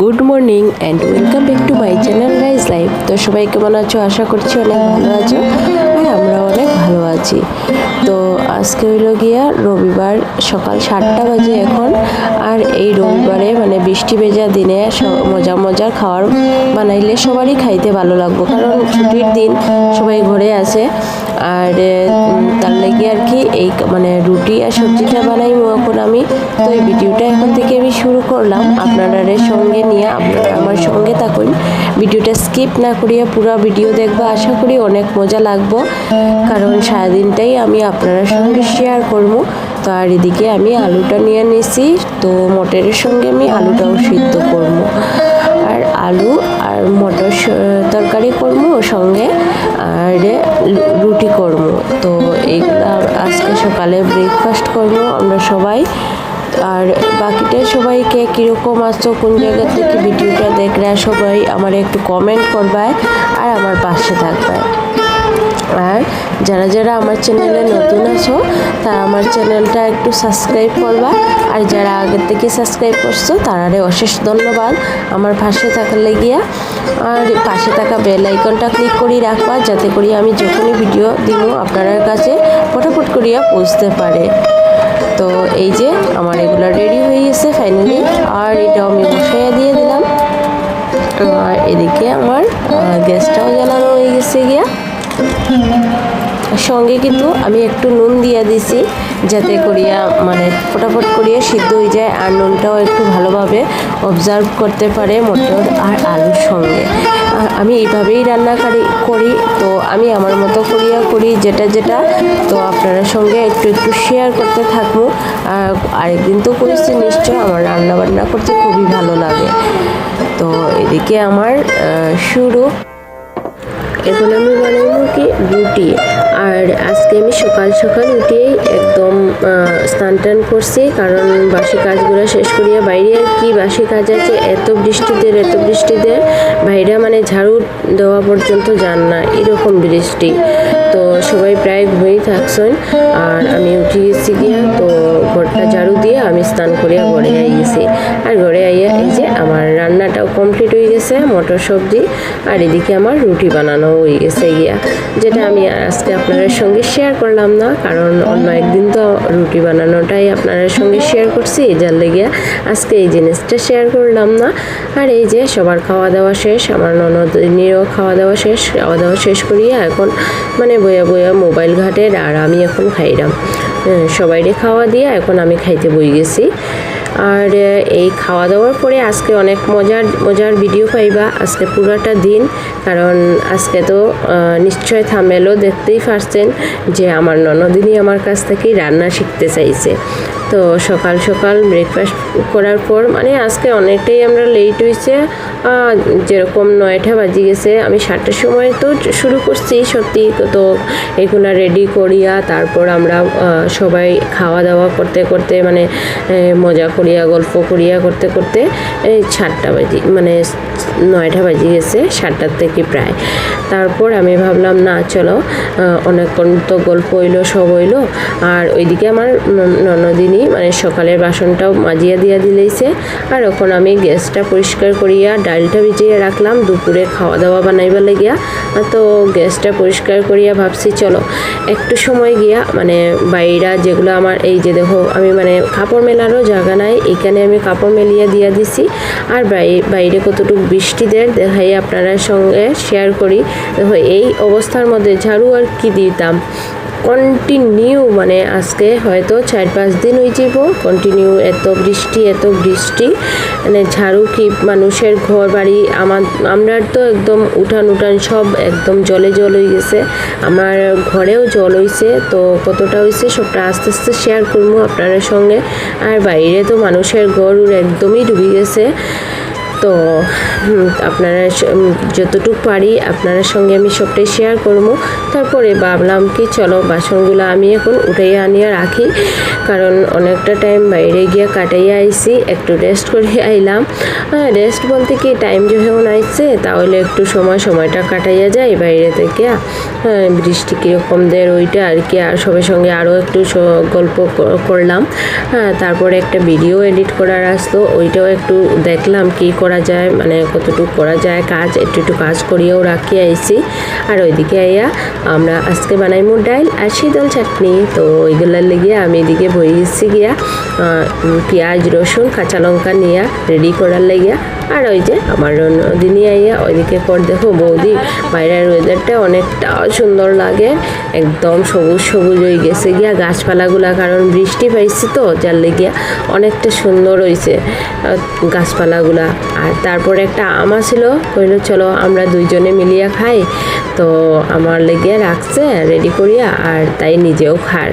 Good morning and welcome back to my channel guys life. তো সবাই কেমন আছো? আশা করছি অনেক ভালো আছো। আর আমরা অনেক ভালো আছি। তো আজকে হইল গিয়া রবিবার সকাল সাতটা বাজে এখন। আর এই রবিবারে মানে বৃষ্টি ভেজা দিনে মজা মজার খাবার বানাইলে সবারই খাইতে ভালো লাগবো। কারণ ছুটির দিন সবাই ঘরে আছে। আর তার লেগে আর কি এই মানে রুটি আর সবজিটা বানাই এখন আমি। তো এই ভিডিওটা এখন থেকে আমি শুরু করলাম। আপনাদের সঙ্গে নিয়ে আপনারা আমার সঙ্গে থাকুন। ভিডিওটা স্কিপ না করিয়া পুরো ভিডিও দেখব। আশা করি অনেক মজা লাগবো। কারণ সারাদিনটাই আমি আপনার শেয়ার করব। তো আর এদিকে আমি আলুটা নিয়ে নিছি। তো মটরের সঙ্গে আমি আলুটাও সিদ্ধ করব। আর আলু আর মটর তরকারি করব সঙ্গে। আর রুটি করব। তো এইগুলা আজকে সকালে ব্রেকফাস্ট করব আমরা সবাই। আর বাকিটা সবাইকে কীরকম আসছো কোন জায়গা থেকে ভিডিওটা দেখলে সবাই আমার একটু কমেন্ট করবায় আর আমার পাশে থাকবায় আর যারা যারা আমার চ্যানেলে নতুন আছো তারা আমার চ্যানেলটা একটু সাবস্ক্রাইব করবা। আর যারা আগের থেকে সাবস্ক্রাইব করছ, তারারে অশেষ ধন্যবাদ। আমার পাশে থাকার লেগিয়া আর পাশে থাকা বেল আইকনটা ক্লিক করি রাখবা, যাতে করি আমি যখনই ভিডিও দিব আপনার কাছে ফটাফট করিয়া পৌঁছতে পারে। তো এই যে, আমার এগুলো রেডি হয়ে গেছে ফাইনালি আর এটাও আমি বসাইয়া দিয়ে দিলাম। আর এদিকে আমার গ্যাসটাও জ্বালানো হয়ে গেছে গিয়া। সঙ্গে কিন্তু আমি একটু নুন দিয়ে দিছি, যাতে করিয়া মানে ফটাফট করিয়া সিদ্ধ হয়ে যায় আর নুনটাও একটু ভালোভাবে অবজার্ভ করতে পারে মটর আর আলুর সঙ্গে। আমি এইভাবেই রান্না করি তো আমি আমার মতো করিয়া করি যেটা যেটা, তো আপনার সঙ্গে একটু একটু শেয়ার করতে থাকব। আর আরেকদিন তো করেছি, নিশ্চয় আমার রান্না বান্না করতে খুবই ভালো লাগে। তো এদিকে আমার শুরু। এখন আমি বানাবো কি রুটি। আর আজকে আমি সকাল সকাল উঠেই একদম স্নান টান করছি, কারণ বাসি কাজগুলো শেষ করিয়া বাইরে আর কি বাসি কাজ আছে, এত বৃষ্টিতে এত বৃষ্টিতে বাইরে মানে ঝাড়ু দেওয়া পর্যন্ত যান না, এরকম বৃষ্টি। তো সবাই প্রায় ঘুমিয়েই থাকছেন আর আমি উঠে গেছি গিয়া, তো ঘরটা ঝাড়ু দিয়ে আমি স্নান করিয়া ঘরে আই গেছি আর ঘরে আইয়া এই যে আমার রান্নাটাও কমপ্লিট হয়ে গেছে, মটর সবজি, আর এদিকে আমার রুটি বানানো হয়ে গেছে গিয়া, যেটা আমি আজকে আপনাদের সঙ্গে শেয়ার করলাম না, কারণ অন্য একদিন তো রুটি বানানোটাই আপনাদের সঙ্গে শেয়ার করছি যার লেগে আজকে এই জিনিসটা শেয়ার করলাম না। আর এই যে সবার খাওয়া দাওয়া শেষ, আমার ননদিনীরও খাওয়া দাওয়া শেষ, খাওয়া দাওয়া শেষ করিয়া এখন মানে বইয়া বয়া মোবাইল ঘাটের আর আমি এখন খাইলাম হ্যাঁ, সবাইরে খাওয়া দিয়ে এখন আমি খাইতে বই গেছি। আর এই খাওয়া দাওয়ার পরে আজকে অনেক মজার মজার ভিডিও পাইবা। আজকে পুরোটা দিন, কারণ আজকে তো নিশ্চয় থামেলও দেখতেই পারছেন যে আমার ননদিনী আমার কাছ থেকেই রান্না শিখতে চাইছে। তো সকাল সকাল ব্রেকফাস্ট করার পর মানে আজকে অনেকটাই আমরা লেট হয়েছে যেরকম নয়টা বাজি গেছে, আমি সাতটার সময় তো শুরু করছি, সত্যি তো এগুলা রেডি করিয়া, তারপর আমরা সবাই খাওয়া দাওয়া করতে করতে মানে মজা করিয়া গল্প করিয়া করতে করতে এই সাতটা বাজি মানে নয়টা বাজি গেছে, সাতটার থেকে প্রায়। তারপর আমি ভাবলাম, না, চলো। অনেকক্ষণ তো গল্প হইল, সব হইল। আর ওইদিকে আমার ননদিনী মানে সকালের বাসনটাও মাজিয়া দিয়া দিলেইছে। আর ওখন আমি গ্যাসটা পরিষ্কার করিয়া ডালটা ভিজিয়ে রাখলাম, দুপুরে খাওয়া দাওয়া বানাইবার লাগিয়া। তো গ্যাসটা পরিষ্কার করিয়া ভাবছি, চলো। একটু সময় গিয়া মানে বাইরা যেগুলো আমার, এই যে দেখো, আমি মানে কাপড় মেলারও জায়গা নাই, এখানে আমি কাপড় মেলিয়া দিয়া দিছি। আর বাই- বাইরে কতটুকু বৃষ্টি দেয় দেখাই আপনারা সঙ্গে শেয়ার করি। দেখো, এই অবস্থার মধ্যে ঝাড়ু আর কি দিতাম? কন্টিনিউ মানে আজকে হয়তো চার পাঁচ দিন হয়ে যাব। কন্টিনিউ এত বৃষ্টি এত বৃষ্টি। মানে ঝাড়ু কি মানুষের ঘর বাড়ি, আমার আমরা তো একদম উঠান উঠান সব একদম জলে জল হয়ে গেছে। আমার ঘরেও জল হয়েছে তো কতটা হয়েছে সবটা আস্তে আস্তে শেয়ার করব আপনাদের সঙ্গে। আর বাইরে তো মানুষের ঘর একদমই ডুবে গেছে। তো আপনারা যতটুকু পারি আপনার সঙ্গে আমি সবটাই শেয়ার করব। তারপরে ভাবলাম কি চলো বাসনগুলো আমি এখন উঠাইয়া আনিয়া রাখি। কারণ অনেকটা টাইম বাইরে গিয়ে কাটাইয়া আইছি একটু রেস্ট করে আইলাম। রেস্ট বলতে কি টাইম যখন আইছে তাহলে একটু সময় সময়টা কাটাইয়া যায় বাইরে থেকে। হ্যাঁ, বৃষ্টি কীরকম দেয় ওইটা আর কি আর সবার সঙ্গে আরও একটু গল্প করলাম। হ্যাঁ তারপরে একটা ভিডিও এডিট করার আসতো ওইটাও একটু দেখলাম কি করে করা যায় মানে কতটুকু করা যায়, কাজ, একটু একটু কাজ করিয়েও রাখি আইছি। আর ওইদিকে আইয়া আমরা আজকে বানাইমু ডাইল আর শীতল চাটনি। তো ওইগুলার লেগে আমি এদিকে বই গেছি গিয়া পেঁয়াজ, রসুন, কাঁচা লঙ্কা নিয়ে রেডি করার লাগিয়া আর ওই যে আমার দিনই আইয়া ওইদিকে পর দেখো বৌদি, বাইরের ওয়েদারটা অনেকটা সুন্দর লাগে, একদম সবুজ সবুজ হয়ে গেছে গিয়া, গাছপালাগুলা কারণ বৃষ্টি পাইছি তো, যার লেগিয়া অনেকটা সুন্দর হয়েছে গাছপালাগুলা। আর তারপরে একটা আম ছিল কইল, চলো আমরা দুইজনে মিলিয়া খাই। তো আমার লেগে রাখছে রেডি করিয়া, আর তাই নিজেও খার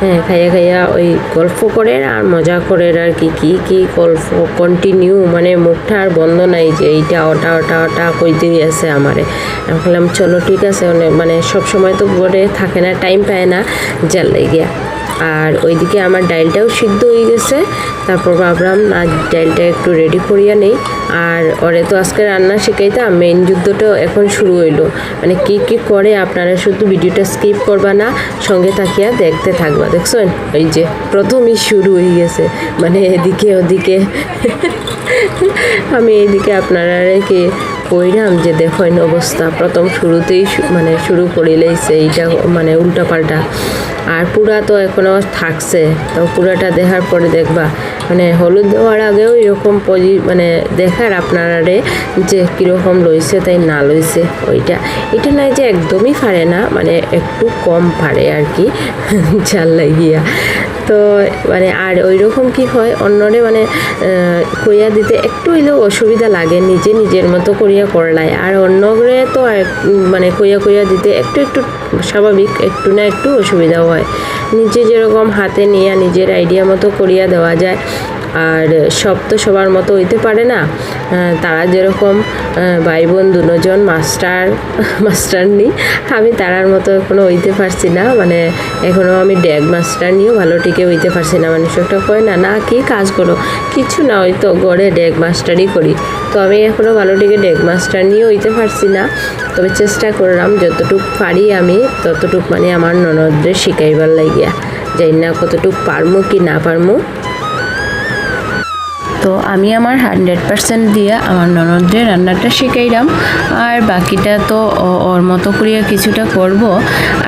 হ্যাঁ খাইয়া খাইয়া ওই গল্প করে আর মজা করে আর কি কি কি গল্প কন্টিনিউ মানে মুখটা আর বন্ধ নাই যে এইটা, ওটা ওটা ওটা কইতেই আছে আমারে। আমি বললাম চলো, ঠিক আছে। মানে সব সময় তো ঘরে থাকে না টাইম পায় না, যার লেগিয়া। আর ওইদিকে আমার ডাইলটাও সিদ্ধ হয়ে গেছে। তারপর ভাবলাম, না ডাইলটা একটু রেডি করিয়া নেই। আর ওরে তো আজকে রান্না শিখাইতাম মেইন যুদ্ধটা এখন শুরু হইল। মানে কি কি করে আপনারা শুধু ভিডিওটা স্কিপ করবা না, সঙ্গে থাকিয়া দেখতে থাকবা। দেখছেন? ওই যে প্রথমই শুরু হয়ে গেছে। মানে এদিকে ওদিকে। আমি এইদিকে আপনারা রেখে কইরাম যে দেখেন অবস্থা, প্রথম শুরুতেই মানে শুরু করিলেইছে এইটা মানে উল্টাপাল্টা। আর পুরা তো এখনও থাকছে, তো পুরাটা দেখার পরে দেখবা মানে হলুদ দেওয়ার আগেও এরকম পজি মানে দেখার আপনারারে যে কীরকম লইছে তাই না লইছে ওইটা। এটা নয় যে একদমই পারে না মানে একটু কম পারে আর কি, চাল লাগিয়া। তো মানে আর ওই রকম কি হয়, অন্যরে মানে কইয়া দিতে একটু হইলেও অসুবিধা লাগে, নিজে নিজের মতো করিয়া করলায় আর অন্য গ্রহে তো মানে কুইয়া কুইয়া দিতে একটু একটু স্বাভাবিক, একটু না একটু অসুবিধা হয়। নিজে যেরকম হাতে নিয়ে নিজের আইডিয়া মতো করিয়া দেওয়া যায়। আর সব তো সবার মতো হইতে পারে না। তারা যেরকম ভাই বোন দুজন, মাস্টার মাস্টার নি, আমি তারার মতো এখনও হইতে পারছি না। মানে এখনও আমি ড্যাগ মাস্টার নিয়েও ভালো টিকে হইতে পারছি না। মানুষ একটা কয়, না না, কি কাজ করো? কিছু না, ওই তো গড়ে ড্যাগ মাস্টারই করি। তো আমি এখনও ভালো টিকে ড্যাগ মাস্টার নিয়ে হইতে পারছি না। তবে চেষ্টা করলাম, যতটুক পারি আমি, ততটুক মানে আমার ননদদের শিখাইবার লাগিয়া। জানি না কতটুক পারমু কি না পারমু। তো আমি আমার হান্ড্রেড পার্সেন্ট দিয়ে আমার ননদদের রান্নাটা শিখাইলাম। আর বাকিটা তো ওর মতো করিয়া কিছুটা করব।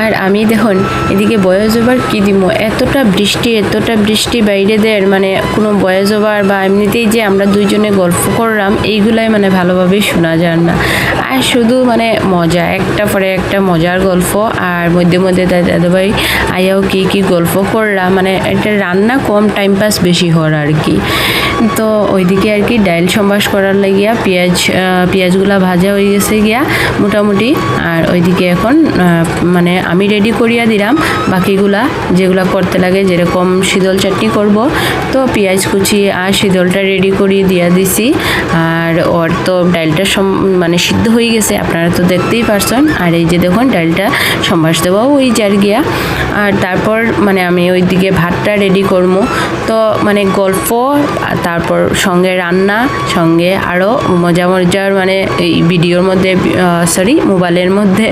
আর আমি দেখুন, এদিকে বয়স ওভার কী দিব এতটা বৃষ্টি এতটা বৃষ্টি বাইরেদের মানে কোনো বয়স ওভার বা এমনিতেই যে আমরা দুইজনে গল্প করলাম, এইগুলাই মানে ভালোভাবে শোনা যায় না। আর শুধু মানে মজা, একটা পরে একটা মজার গল্প আর মধ্যে মধ্যে দাদা দাদাভাই আয়াও কি কি গল্প করলাম মানে এটা রান্না কম টাইম পাস বেশি হওয়ার আর কি। তো ওইদিকে আর কি ডাইল সম্বাস করার লাগিয়া পেঁয়াজ পেঁয়াজগুলা ভাজা হয়ে গেছে গিয়া মোটামুটি, আর ওইদিকে এখন মানে আমি রেডি করিয়া দিলাম, বাকিগুলা যেগুলা করতে লাগে, যেরকম শীতল চাটনি করব। তো পেঁয়াজ কুচি আর শীতলটা রেডি করিয়ে দিয়া দিছি, আর ওর তো ডাইলটা মানে সিদ্ধ হয়ে গেছে, আপনারা তো দেখতেই পারছেন। আর এই যে দেখুন, ডালটা সম্বাস দেওয়াও ওই জার গিয়া। আর তারপর মানে আমি ওইদিকে ভাতটা রেডি করব। তো মানে গল্প, তারপর সঙ্গে রান্না, সঙ্গে আরও মজা মজার মানে এই ভিডিওর মধ্যে সরি মোবাইলের মধ্যে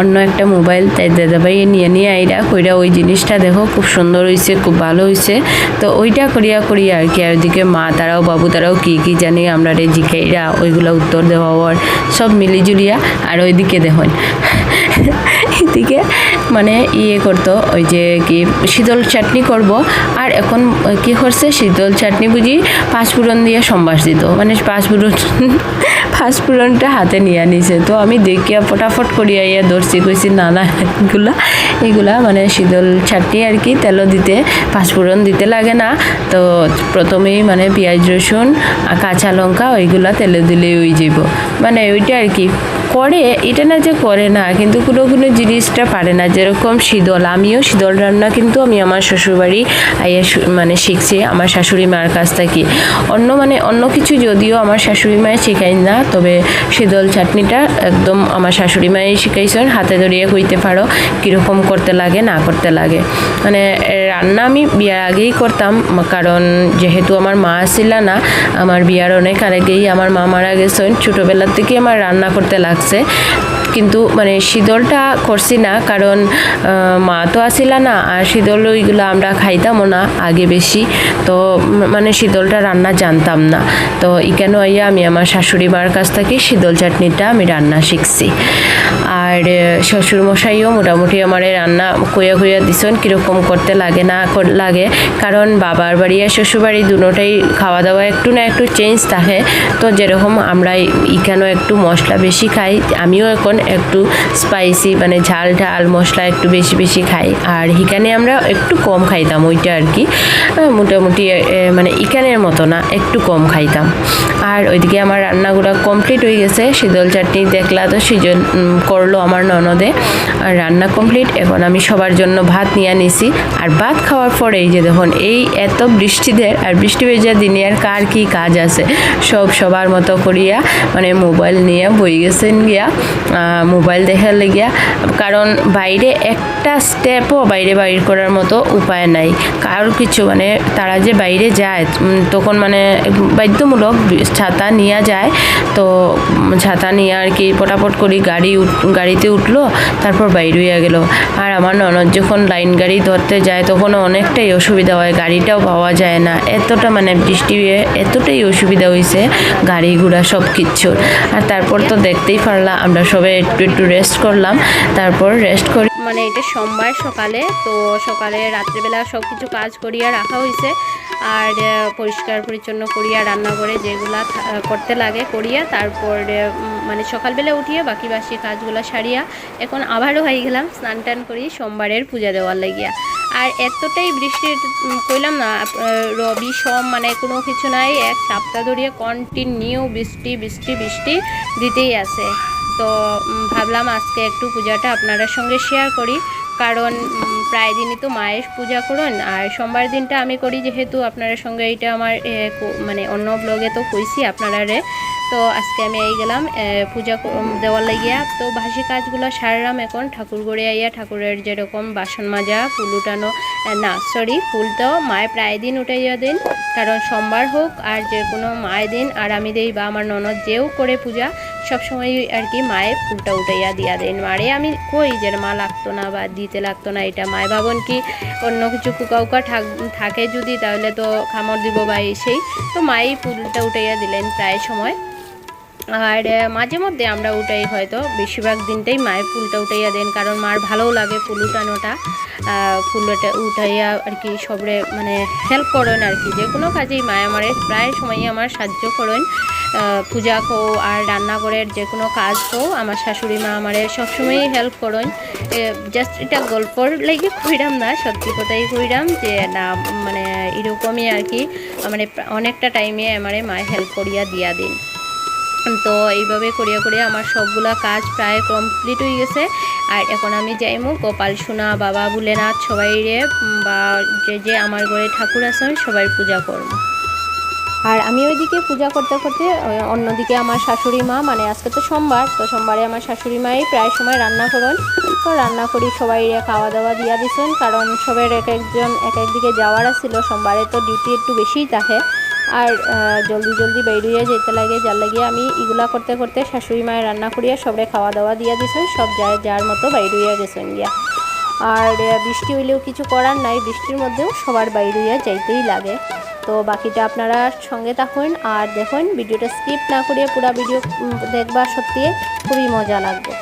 অন্য একটা মোবাইল। তাই দাদাভাই নিয়ে নিয়ে আইরা কইরা ওই জিনিসটা দেখো, খুব সুন্দর হয়েছে খুব ভালো হয়েছে তো ওইটা করিয়া করিয়া আর কি, আর ওইদিকে মা তারাও বাবু তারাও কি কি জানি আমরা রে জিখাইরা ওইগুলো উত্তর দেওয়া সব মিলিজুলিয়া। আর ওইদিকে দেখুন, এদিকে মানে ইয়ে করতো, ওই যে কি শীতল চাটনি করব। আর এখন কি করছে, শীতল চাটনি বুঝি পাঁচফোড়ন দিয়ে সম্বাস দিত। মানে পাঁচফোড়ন পাঁচফোড়নটা হাতে নিয়ে নিছে। তো আমি দেখিয়া ফটাফট করিয়া ইয়া ধরছি। কইছি, না না, এগুলা এগুলা মানে শীতল চাটনি আর কি, তেলও দিতে পাঁচফোড়ন দিতে লাগে না। তো প্রথমেই মানে পেঁয়াজ রসুন আর কাঁচা লঙ্কা, ওইগুলা তেলে দিলেই ওই যাব মানে ওইটা আর কি করে, এটা না যে করে না, কিন্তু কোনো কোনো জিনিসটা পারে না। যেরকম শীতল, আমিও শীতল রান্না কিন্তু আমি আমার শ্বশুরবাড়ি আইয়া মানে শিখছি, আমার শাশুড়ি মার কাছ থেকে। অন্য মানে অন্য কিছু যদিও আমার শাশুড়ি মায়ের শেখাই না, তবে শীতল চাটনিটা একদম আমার শাশুড়ি মায়ের শিখাইছেন, হাতে ধরিয়ে কইতে পারো কীরকম করতে লাগে, না করতে লাগে। মানে রান্না আমি বিয়ার আগেই করতাম, কারণ যেহেতু আমার মা ছিল না, আমার বিয়ার অনেক আগেই আমার মা মারা গেছেন। ছোটোবেলার থেকে আমার রান্না করতে লাগছে কিন্তু মানে শীতলটা করছি না, কারণ মা তো আসিলা না, আর শীতল ওইগুলো আমরা খাইতামও না আগে বেশি। তো মানে শীতলটা রান্না জানতাম না। তো এখানে আইয়া আমি আমার শাশুড়ি মার কাছ থেকে শীতল চাটনিটা আমি রান্না শিখছি। আর শ্বশুর মশাইও মোটামুটি আমার রান্না কইয়া কইয়া দিছেন, কীরকম করতে লাগে না লাগে। কারণ বাবার বাড়ি আর শ্বশুর বাড়ি দুটোটাই খাওয়া দাওয়া একটু না একটু চেঞ্জ থাকে। তো যেরকম আমরা এখানেও একটু মশলা বেশি খাই, আমিও এখন একটু স্পাইসি মানে ঝাল ঝাল মশলা একটু বেশি বেশি খাই। আর এখানে আমরা একটু কম খাইতাম ওইটা আর কি। মোটামুটি মানে ইকানের মতো না, একটু কম খাইতাম। আর ওইদিকে আমার রান্নাগুলো কমপ্লিট হয়ে গেছে, শীতল চাটনি দেখলা তো, সিজন করল আমার ননদে। আর রান্না কমপ্লিট এখন আমি সবার জন্য ভাত নিয়ে নিছি আর ভাত খাওয়ার পরে এই যে দেখুন, এই এত বৃষ্টিদের আর বৃষ্টি ভেজা দিনে আর কার কি কাজ আছে? সব সবার মতো করিয়া মানে মোবাইল নিয়ে বই গেছেন গিয়া। মোবাইল দেখার লেগিয়া, কারণ বাইরে একটা স্টেপও বাইরে বাইর করার মতো উপায় নাই। কারোর কিছু মানে তারা যে বাইরে যায় তখন মানে বাধ্যমূলক ছাতা নিয়ে যায়। তো ছাতা নিয়ে আর কি পটাপট করি, গাড়ি গাড়িতে উঠল, তারপর বাইরে হয়ে গেল। আর আমার ননদ যখন লাইন গাড়ি ধরতে যায়, তখন অনেকটাই অসুবিধা হয়, গাড়িটাও পাওয়া যায় না। এতটা মানে বৃষ্টি এতটাই অসুবিধা হয়েছে গাড়ি ঘোড়া সব কিচ্ছুর আর তারপর তো দেখতেই পারলাম আমরা সবাই একটু একটু রেস্ট করলাম তারপর রেস্ট করি। মানে এটা সোমবার সকালে তো সকালে রাত্রেবেলা সব কিছু কাজ করিয়া রাখা হয়েছে আর পরিষ্কার পরিচ্ছন্ন করিয়া রান্না করে যেগুলা করতে লাগে করিয়া তারপর মানে সকালবেলা উঠিয়ে বাকি বাসি কাজগুলো সারিয়া এখন আবারও হয়ে গেলাম স্নান টান করি সোমবারের পূজা দেওয়ার লাগিয়া। আর এতটাই বৃষ্টির উম, কইলাম না রবি সোম মানে কোনো কিছু নাই এক সপ্তাহ ধরিয়ে কন্টিনিউ বৃষ্টি বৃষ্টি বৃষ্টি দিতেই আছে। তো ভাবলাম আজকে একটু পূজাটা আপনাদের সঙ্গে শেয়ার করি। কারণ প্রায় দিনই তো মায়ের পূজা করুন আর সোমবার দিনটা আমি করি যেহেতু আপনাদের সঙ্গে এইটা আমার মানে অন্য ব্লগে তো কইছি আপনারারে। তো আজকে আমি এই গেলাম পূজা দেওয়ার লাগিয়া। তো ভাসি কাজগুলো সারলাম এখন, ঠাকুর গড়ে আইয়া ঠাকুরের যেরকম বাসন মাজা, ফুল উঠানো না সরি ফুল তো মায়ে প্রায় দিন উঠাইয়া দিন, কারণ সোমবার হোক আর যে কোনো মায়ের দিন, আর আমি দেই বা আমার ননদ যেও করে পূজা সবসময় আর কি মায়ের ফুলটা উঠাইয়া দিয়া দেন। মারে আমি কই যে মা লাগতো না বা দিতে লাগতো না এটা, মায়ে ভাবন কি অন্য কিছু কুকা উকা থাক- থাকে যদি, তাহলে তো খামর দিব বা এই সেই। তো মাই ফুলটা উঠাইয়া দিলেন প্রায় সময়। আর মাঝে মধ্যে আমরা উঠাই হয়তো, বেশিরভাগ দিনটাই মায়ের ফুলটা উঠাইয়া দেন, কারণ মার ভালোও লাগে ফুল উঠানোটা। ফুলটা উঠাইয়া আর কি সবরে মানে হেল্প করেন আর কি, যে কোনো কাজেই মায় আমারে প্রায় সময়ই আমার সাহায্য করেন। পূজা কো আর রান্না করে যে কোনো কাজ কো, আমার শাশুড়ি মা আমারে সবসময়ই হেল্প করেন। জাস্ট এটা গল্পর লেগে কইরাম না, সত্যি কথাই কইরাম যে না মানে এরকমই আর কি মানে অনেকটা টাইমে আমারে মায় হেল্প করিয়া দিয়া দিন। তো এইভাবে করিয়া করিয়া আমার সবগুলা কাজ প্রায় কমপ্লিট হয়ে গেছে। আর এখন আমি যাইমু গোপাল, সোনা, বাবা, ভোলেনাথ সবাই রে বা যে যে আমার ঘরে ঠাকুর আছেন সবাই পূজা করব আর আমি ওইদিকে পূজা করতে করতে অন্যদিকে আমার শাশুড়ি মা মানে আজকে তো সোমবার, তো সোমবারে আমার শাশুড়ি মাই প্রায় সময় রান্না করেন তো রান্না করি সবাই খাওয়া দাওয়া দিয়া দিছেন, কারণ সবের এক একজন এক একদিকে যাওয়ার ছিল সোমবারে তো ডিউটি একটু বেশিই থাকে। আর জলদি জলদি বেরিয়ে যেতে লাগে যার লাগিয়ে আমি এগুলা করতে করতে শাশুড়ি মায়ের রান্না করিয়া সবরে খাওয়া দাওয়া দিয়া দিছেন সব যার যার মতো বাইরে গেছেন গিয়া। আর বৃষ্টি হইলেও কিছু করার নাই বৃষ্টির মধ্যেও সবার বাইরে যাইতেই লাগে। তো বাকিটা আপনারা সঙ্গে থাকুন আর দেখুন ভিডিওটা স্কিপ না করিয়ে পুরো ভিডিও উম, দেখবা সত্যি খুবই মজা লাগবে।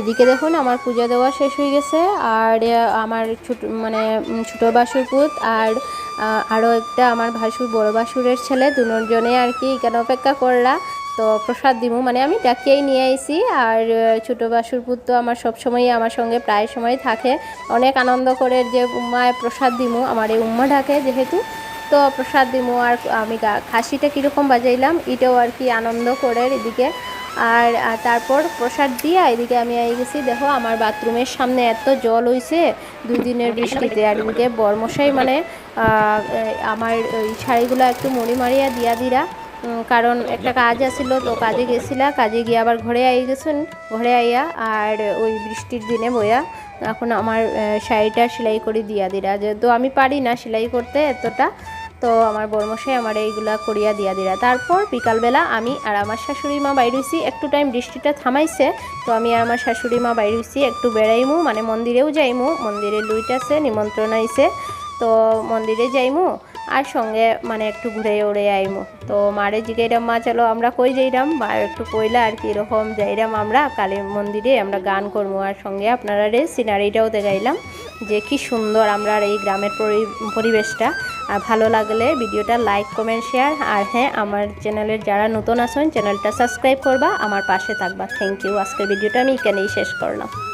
এদিকে দেখুন, আমার পূজা দেওয়া শেষ হয়ে গেছে, আর আমার ছোট মানে ছোটো বাসুর পুত, আর আরও একটা আমার ভাসুর, বড় বাসুরের ছেলে, দুজনে আর কি এখানে অপেক্ষা করলা। তো প্রসাদ দিমু মানে আমি ডাকিয়েই নিয়ে আইছি, আর ছোটো বাসুর পুত তো আমার সবসময়ই আমার সঙ্গে প্রায় সময় থাকে। অনেক আনন্দ করে যে উম্মায় প্রসাদ দিমু, আমার এই উম্মা ডাকে যেহেতু তো প্রসাদ দিমু, আর আমি খাসিটা কীরকম বাজাইলাম, এটাও আর কি আনন্দ করে এদিকে। আর তারপর প্রসাদ দিয়া এদিকে আমি আই গেছি, দেখো আমার বাথরুমের সামনে এত জল হইছে দুই দিনের বৃষ্টিতে। আর এদিকে বর্মশাই মানে আমার শাড়িগুলো একটু মুড়ি মারিয়া দিয়া দিরা। কারণ একটা কাজ আছিল, তো কাজে গেছিলা, কাজে গিয়ে আবার ঘরে আই গেছেন ঘরে আইয়া, আর ওই বৃষ্টির দিনে বইয়া এখন আমার শাড়িটা সেলাই করে দিয়া দিরা। যেহেতু আমি পারি না সেলাই করতে এতটা, তো আমার বর্মশাই আমার এইগুলা করিয়া দিয়া দিরা। তারপর বিকালবেলা আমি আর আমার শাশুড়ি মা বাইরে হইছি, একটু টাইম বৃষ্টিটা থামাইছে, তো আমি আর আমার শাশুড়ি মা বাইরে হইছি, একটু বেড়াইমু মানে মন্দিরেও যাইমু, মন্দিরে লুইট আছে নিমন্ত্রণ আইছে, তো মন্দিরে যাইমু আর সঙ্গে মানে একটু ঘুরে উড়ে আইমু। তো মারে জিগাইরাম, মা, চলো আমরা কই যাইরাম? মা একটু কইলা আর কি, এরকম যাইরাম আমরা, কালী মন্দিরে আমরা গান করব আর সঙ্গে আপনারা রে সিনারিটাও দেখাইলাম, যে কি সুন্দর আমরা এই গ্রামের পরি- পরিবেশটা। আর ভালো লাগলে ভিডিওটা লাইক, কমেন্ট, শেয়ার। আর হ্যাঁ আমার চ্যানেলের যারা নতুন আছেন, চ্যানেলটা সাবস্ক্রাইব করবা, আমার পাশে থাকবা। Thank you. আজকের ভিডিওটা আমি এখানেই শেষ করলাম।